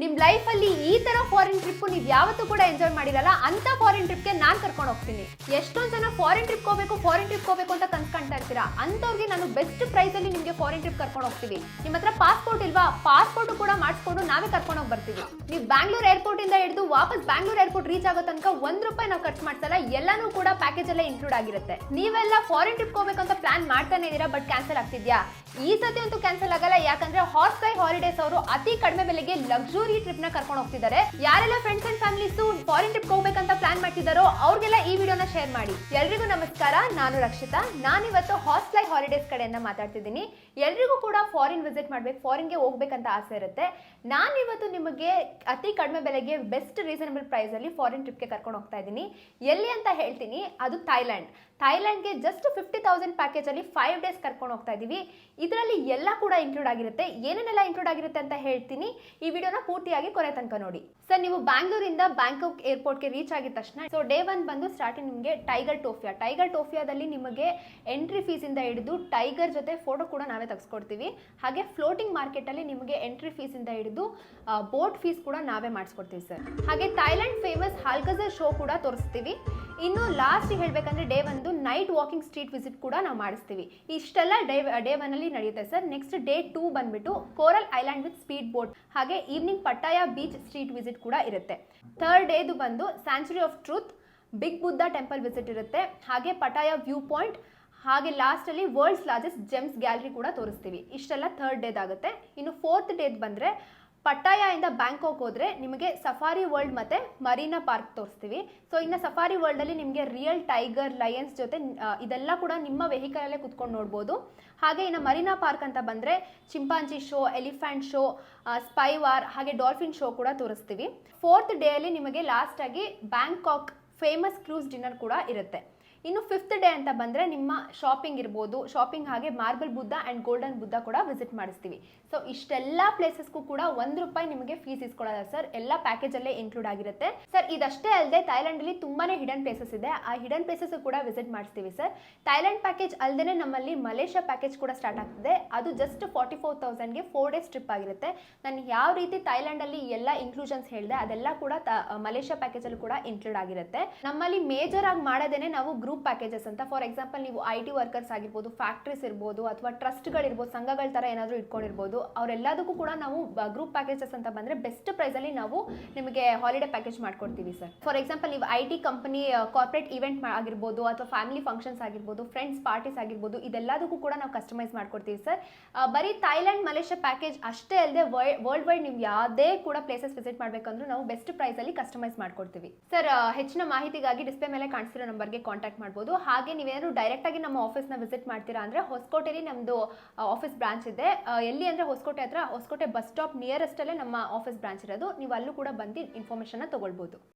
ನಿಮ್ ಲೈಫ್ ಅಲ್ಲಿ ಈ ತರ ಫಾರಿನ್ ಟ್ರಿಪ್ ನೀವು ಯಾವತ್ತೂ ಕೂಡ ಎಂಜಾಯ್ ಮಾಡಿರಲ್ಲ, ಅಂತ ಫಾರಿನ್ ಟ್ರಿಪ್ಗೆ ನಾನ್ ಕರ್ಕೊಂಡು ಹೋಗ್ತೀನಿ. ಎಷ್ಟೊಂದ್ ಜನ ಫಾರಿನ್ ಟ್ರಿಪ್ ಹೋಗ್ಬೇಕು ಫಾರಿನ್ ಟ್ರಿಪ್ ಹೋಗ್ಬೇಕು ಅಂತ ಕನ್ಸ್ಕೊಂತಾ ಇರ್ತೀರಾ? ಅಂತವ್ರಿಗೆ ನಾನು ಬೆಸ್ಟ್ ಪ್ರೈಸ್ ಅಲ್ಲಿ ನಿಮ್ಗೆ ಫಾರಿನ್ ಟ್ರಿಪ್ ಕರ್ಕೊಂಡು ಹೋಗ್ತೀವಿ. ನಿಮ್ಮ ಹತ್ರ ಪಾಸ್ಪೋರ್ಟ್ ಇಲ್ವಾ? ಪಾಸ್ಪೋರ್ಟ್ ಕೂಡ ಮಾಡಿಸ್ಕೊಂಡು ನಾವೇ ಕರ್ಕೊಂಡು ಹೋಗಿ ಬರ್ತೀವಿ. ನೀವು ಬ್ಯಾಂಗ್ಳೂರ್ ಏರ್ಪೋರ್ಟ್ ಇಂದ ಹಿಡಿದು ವಾಪಸ್ ಬ್ಯಾಂಗ್ಳೂರ್ ಏರ್ಪೋರ್ಟ್ ರೀಚ್ ಆಗೋ ತನಕ ಒಂದ್ ರೂಪಾಯಿ ನಾವು ಖರ್ಚು ಮಾಡ್ತಲ್ಲ ಎಲ್ಲಾನು ಕೂಡ ಪ್ಯಾಕೇಜ್ ಎಲ್ಲ ಇನ್ಕ್ಲೂಡ್ ಆಗಿರುತ್ತೆ. ನೀವೆಲ್ಲ ಫಾರಿನ್ ಟ್ರಿಪ್ ಹೋಗ್ಬೇಕಂತ ಪ್ಲಾನ್ ಮಾಡ್ತಾನೆ ಇದೀರಾ ಬಟ್ ಕ್ಯಾನ್ಸಲ್ ಆಗ್ತಿದ್ಯಾ? ಈ ಸತಿ ಅಂತೂ ಕ್ಯಾನ್ಸಲ್ ಆಗಲ್ಲ. ಯಾಕಂದ್ರೆ ಹಾಟ್ ಸ್ಕೈ ಹಾಲಿಡೇಸ್ ಅವರು ಅತಿ ಕಡಿಮೆ ಬೆಲೆಗೆ ಲಕ್ಸುರಿ ಟ್ರಿಪ್ನ ಕರ್ಕೊಂಡು ಹೋಗ್ತಿದ್ದಾರೆ. ಯಾರೆಲ್ಲ friends and families foreign trip ಹೋಗ್ಬೇಕಂತ ಪ್ಲಾನ್ ಮಾಡ್ತಿದ್ದಾರೋ, ಅವ್ರಿಗೆಲ್ಲ ಈ ವಿಡಿಯೋನ ಶೇರ್ ಮಾಡಿ. ಎಲ್ರಿಗೂ ನಮಸ್ಕಾರ. ನಾನು ರಕ್ಷಿತಾ. ನಾನಿವತ್ತು ಹಾಟ್ ಸ್ಕೈ ಹಾಲಿಡೇಸ್ ಕಡೆಯಿಂದ ಮಾತಾಡ್ತಿದ್ದೀನಿ. ಎಲ್ರಿಗೂ ಕೂಡ ಫಾರಿನ್ ವಿಸಿಟ್ ಮಾಡ್ಬೇಕು ಫಾರಿನ್ಗೆ ಹೋಗ್ಬೇಕಂತ ಆಸೆ ಇರುತ್ತೆ. ನಾನು ಇವತ್ತು ನಿಮಗೆ ಅತಿ ಕಡಿಮೆ ಬೆಲೆಗೆ ಬೆಸ್ಟ್ ರೀಸನಬಲ್ ಪ್ರೈಸ್ ಅಲ್ಲಿ ಫಾರಿನ್ ಟ್ರಿಪ್ಗೆ ಕರ್ಕೊಂಡು ಹೋಗ್ತಾ ಇದ್ದೀನಿ. ಎಲ್ಲಿ ಅಂತ ಹೇಳ್ತೀನಿ, ಅದು ಥೈಲ್ಯಾಂಡ್ ಥೈಲ್ಯಾಂಡ್ಗೆ ಜಸ್ಟ್ ಫಿಫ್ಟಿ ತೌಸಂಡ್ ಪ್ಯಾಕೇಜ್ ಅಲ್ಲಿ ಫೈವ್ ಡೇಸ್ ಕರ್ಕೊಂಡು ಹೋಗ್ತಾ ಇದ್ದೀವಿ. ಇದರಲ್ಲಿ ಎಲ್ಲ ಕೂಡ ಇನ್ಕ್ಲೂಡ್ ಆಗಿರುತ್ತೆ. ಏನೇನೆಲ್ಲ ಇನ್ಕ್ಲೂಡ್ ಆಗಿರುತ್ತೆ ಅಂತ ಹೇಳ್ತೀನಿ. ಈ ವಿಡಿಯೋನ ಪೂರ್ತಿಯಾಗಿ ಕೊನೆ ತನಕ ನೋಡಿ. ಸರ್, ನೀವು ಬ್ಯಾಂಗ್ಳೂರಿಂದ ಬ್ಯಾಂಕಾಕ್ ಏರ್ಪೋರ್ಟ್ಗೆ ರೀಚ್ ಆಗಿದ ತಕ್ಷಣ ಸೊ ಡೇ ಒನ್ ಬಂದು ಸ್ಟಾರ್ಟಿಂಗ್ ನಿಮಗೆ ಟೈಗರ್ ಟೋಫಿಯಾ ಟೈಗರ್ ಟೋಫಿಯಾದಲ್ಲಿ ನಿಮಗೆ ಎಂಟ್ರಿ ಫೀಸಿಂದ ಹಿಡಿದು ಟೈಗರ್ ಜೊತೆ ಫೋಟೋ ಕೂಡ ನಾವೇ ತೆಗೆಸ್ಕೊಡ್ತೀವಿ. ಹಾಗೆ ಫ್ಲೋಟಿಂಗ್ ಮಾರ್ಕೆಟಲ್ಲಿ ನಿಮಗೆ ಎಂಟ್ರಿ ಫೀಸಿಂದ ಹಿಡಿದು ಬೋಟ್ ಫೀಸ್ ಕೂಡ ನಾವೇ ಮಾಡಿಸ್ಕೊಡ್ತೀವಿ ಸರ್. ಹಾಗೆ ಥೈಲ್ಯಾಂಡ್ ಫೇಮಸ್ ಹಾಲ್ಕಜರ್ ಶೋ ಕೂಡ ತೋರಿಸ್ತೀವಿ. ಇನ್ನು ಲಾಸ್ಟ್ ಹೇಳಬೇಕಂದ್ರೆ ಡೇ ಒಂದು ನೈಟ್ ವಾಕಿಂಗ್ ಸ್ಟ್ರೀಟ್ ವಿಸಿಟ್ ಕೂಡ ನಾವು ಮಾಡಿಸ್ತೀವಿ. ಇಷ್ಟೆಲ್ಲ ಡೇ ಡೇ ಒನ್ ಅಲ್ಲಿ ನಡೆಯುತ್ತೆ ಸರ್. ನೆಕ್ಸ್ಟ್ ಡೇ ಟೂ ಬಂದ್ಬಿಟ್ಟು coral island with speed boat ಹಾಗೆ evening Pattaya beach street visit ಕೂಡ ಇರುತ್ತೆ. ಥರ್ಡ್ ಡೇದು ಬಂದು sanctuary of truth big Buddha temple visit ಇರುತ್ತೆ. ಹಾಗೆ ಪಟಾಯ ವ್ಯೂ ಪಾಯಿಂಟ್ ಹಾಗೆ ಲಾಸ್ಟಲ್ಲಿ ವರ್ಲ್ಡ್ಸ್ ಲಾರ್ಜೆಸ್ಟ್ ಜೆಮ್ಸ್ ಗ್ಯಾಲರಿ ಕೂಡ ತೋರಿಸ್ತೀವಿ. ಇಷ್ಟೆಲ್ಲ ಥರ್ಡ್ ಡೇದಾಗುತ್ತೆ ಇನ್ನು ಫೋರ್ತ್ ಡೇದ್ ಬಂದರೆ ಪಟ್ಟಾಯ ಇಂದ ಬ್ಯಾಂಕಾಕ್ ಹೋದ್ರೆ ನಿಮಗೆ ಸಫಾರಿ ವರ್ಲ್ಡ್ ಮತ್ತೆ ಮರೀನಾ ಪಾರ್ಕ್ ತೋರಿಸ್ತೀವಿ. ಸೊ ಇನ್ನು ಸಫಾರಿ ವರ್ಲ್ಡ್ ಅಲ್ಲಿ ನಿಮಗೆ ರಿಯಲ್ ಟೈಗರ್ ಲಯನ್ಸ್ ಜೊತೆ ಇದೆಲ್ಲ ಕೂಡ ನಿಮ್ಮ ವೆಹಿಕಲ್ ಅಲ್ಲೇ ಕುತ್ಕೊಂಡು ನೋಡ್ಬೋದು. ಹಾಗೆ ಇನ್ನು ಮರೀನಾ ಪಾರ್ಕ್ ಅಂತ ಬಂದ್ರೆ chimpanzee show elephant show spy war ಹಾಗೆ ಡಾಲ್ಫಿನ್ ಶೋ ಕೂಡ ತೋರಿಸ್ತೀವಿ. ಫೋರ್ತ್ ಡೇ ಅಲ್ಲಿ ನಿಮಗೆ ಲಾಸ್ಟ್ ಆಗಿ ಬ್ಯಾಂಕಾಕ್ ಫೇಮಸ್ ಕ್ರೂಸ್ ಡಿನ್ನರ್ ಕೂಡ ಇರುತ್ತೆ. ಇನ್ನು ಫಿಫ್ತ್ ಡೇ ಅಂತ ಬಂದರೆ ನಿಮ್ಮ ಶಾಪಿಂಗ್ ಇರ್ಬೋದು. ಶಾಪಿಂಗ್ ಹಾಗೆ marble Buddha and golden Buddha ಕೂಡ ವಿಸಿಟ್ ಮಾಡಿಸ್ತೀವಿ. ಸೊ ಇಷ್ಟೆಲ್ಲ ಪ್ಲೇಸಸ್ಗೂ ಕೂಡ ಒಂದು ರೂಪಾಯಿ ನಿಮಗೆ ಫೀಸ್ ಇಸ್ಕೊಳ್ಳೋಲ್ಲ ಸರ್ ಎಲ್ಲ ಪ್ಯಾಕೇಜಲ್ಲೇ ಇನ್ಕ್ಲೂಡ್ ಆಗಿರುತ್ತೆ. ಸರ್ ಇದಷ್ಟೇ ಅಲ್ಲದೆ ಥೈಲ್ಯಾಂಡಲ್ಲಿ ತುಂಬಾ ಹಿಡನ್ ಪ್ಲೇಸಸ್ ಇದೆ. ಆ ಹಿಡನ್ ಪ್ಲೇಸಸ್ ಕೂಡ ವಿಸಿಟ್ ಮಾಡಿಸ್ತೀವಿ ಸರ್ ಥೈಲ್ಯಾಂಡ್ ಪ್ಯಾಕೇಜ್ ಅಲ್ಲದೆ ನಮ್ಮಲ್ಲಿ ಮಲೇಷ್ಯಾ ಪ್ಯಾಕೇಜ್ ಕೂಡ ಸ್ಟಾರ್ಟ್ ಆಗ್ತದೆ. ಅದು ಜಸ್ಟ್ ಫಾರ್ಟಿ ಫೋರ್ ತೌಸಂಡ್ಗೆ ಫೋರ್ ಡೇಸ್ ಟ್ರಿಪ್ ಆಗಿರುತ್ತೆ. ನಾನು ಯಾವ ರೀತಿ ಥೈಲ್ಯಾಂಡಲ್ಲಿ ಎಲ್ಲ ಇನ್ಕ್ಲೂಷನ್ಸ್ ಹೇಳಿದೆ, ಅದೆಲ್ಲ ಕೂಡ ಮಲೇಷ್ಯಾ ಪ್ಯಾಕೇಜಲ್ಲಿ ಕೂಡ ಇನ್ಕ್ಲೂಡ್ ಆಗಿರುತ್ತೆ. ನಮ್ಮಲ್ಲಿ ಮೇಜರ್ ಆಗಿ ಮಾಡೋದೇನೆ ನಾವು ಗ್ರೂಪ್ ಪ್ಯಾಕೇಜಸ್ ಅಂತ. ಫಾರ್ ಎಕ್ಸಾಂಪಲ್ ನೀವು ಐ ಟಿ ವರ್ಕರ್ಸ್ ಆಗಿರ್ಬೋದು ಫ್ಯಾಕ್ಟ್ರೀಸ್ ಇರ್ಬೋದು, ಅಥವಾ ಟ್ರಸ್ಟ್ಗಳಿರ್ಬೋದು ಸಂಘಗಳ ಥರ ಏನಾದರೂ ಇಟ್ಕೊಂಡಿರ್ಬೋದು, ಅವರೆಲ್ಲದಕ್ಕೂ ಕೂಡ ನಾವು ಗ್ರೂಪ್ ಪ್ಯಾಕೇಜಸ್ ಅಂತ ಬಂದರೆ ಬೆಸ್ಟ್ ಪ್ರೈಸಲ್ಲಿ ನಾವು ನಿಮಗೆ ಹಾಲಿಡೇ ಪ್ಯಾಕೇಜ್ ಮಾಡ್ಕೊಡ್ತೀವಿ ಸರ್ ಫಾರ್ ಎಕ್ಸಾಂಪಲ್ ನೀವು I T company corporate event ಆಗಿರ್ಬೋದು, ಅಥವಾ ಫ್ಯಾಮಿಲಿ ಫಂಕ್ಷನ್ಸ್ ಆಗಿರ್ಬೋದು ಫ್ರೆಂಡ್ಸ್ ಪಾರ್ಟೀಸ್ ಆಗಿರ್ಬೋದು, ಇದೆಲ್ಲದಕ್ಕೂ ಕೂಡ ನಾವು ಕಸ್ಟಮೈಸ್ ಮಾಡ್ಕೊಡ್ತೀವಿ ಸರ್ ಬರೀ ಥೈಲ್ಯಾಂಡ್ ಮಲೇಷ್ಯಾ ಪ್ಯಾಕೇಜ್ ಅಷ್ಟೇ ಅಲ್ಲದೆ ವರ್ಲ್ಡ್ ವೈಡ್ ನೀವು ಯಾವುದೇ ಕೂಡ ಪ್ಲೇಸಸ್ ವಿಸಿಟ್ ಮಾಡಬೇಕಂದ್ರೂ ನಾವು ಬೆಸ್ಟ್ ಪ್ರೈಸಲ್ಲಿ ಕಸ್ಟಮೈಸ್ ಮಾಡ್ಕೊಡ್ತೀವಿ. ಸರ್ ಹೆಚ್ಚಿನ ಮಾಹಿತಿಗಾಗಿ ಡಿಸ್ಪ್ಲೇ ಮೇಲೆ ಕಾಣಿಸ್ತಿರೋ ನಂಬರ್ಗೆ ಕಾಂಟ್ಯಾಕ್ಟ್ ಮಾಡ್ಬೋದು. ಹಾಗೆ ನೀವೇನಾದ್ರು ಡೈರೆಕ್ಟಾಗಿ ನಮ್ಮ ಆಫೀಸ್ನ ವಿಸಿಟ್ ಮಾಡ್ತೀರಾ ಅಂದ್ರೆ ಹೊಸಕೋಟೆಯಲ್ಲಿ ನಮ್ಮದು ಆಫೀಸ್ ಬ್ರಾಂಚ್ ಇದೆ. ಎಲ್ಲಿ ಅಂದ್ರೆ ಹೊಸಕೋಟೆ ಹತ್ರ, ಹೊಸಕೋಟೆ ಬಸ್ ಸ್ಟಾಪ್ ನಿಯರೆಸ್ಟಲ್ಲೇ ನಮ್ಮ ಆಫೀಸ್ ಬ್ರಾಂಚ್ ಇರೋದು. ನೀವು ಅಲ್ಲೂ ಕೂಡ ಬಂದು ಇನ್ಫಾರ್ಮೇಷನ್ನ ತಗೊಳ್ಬೋದು.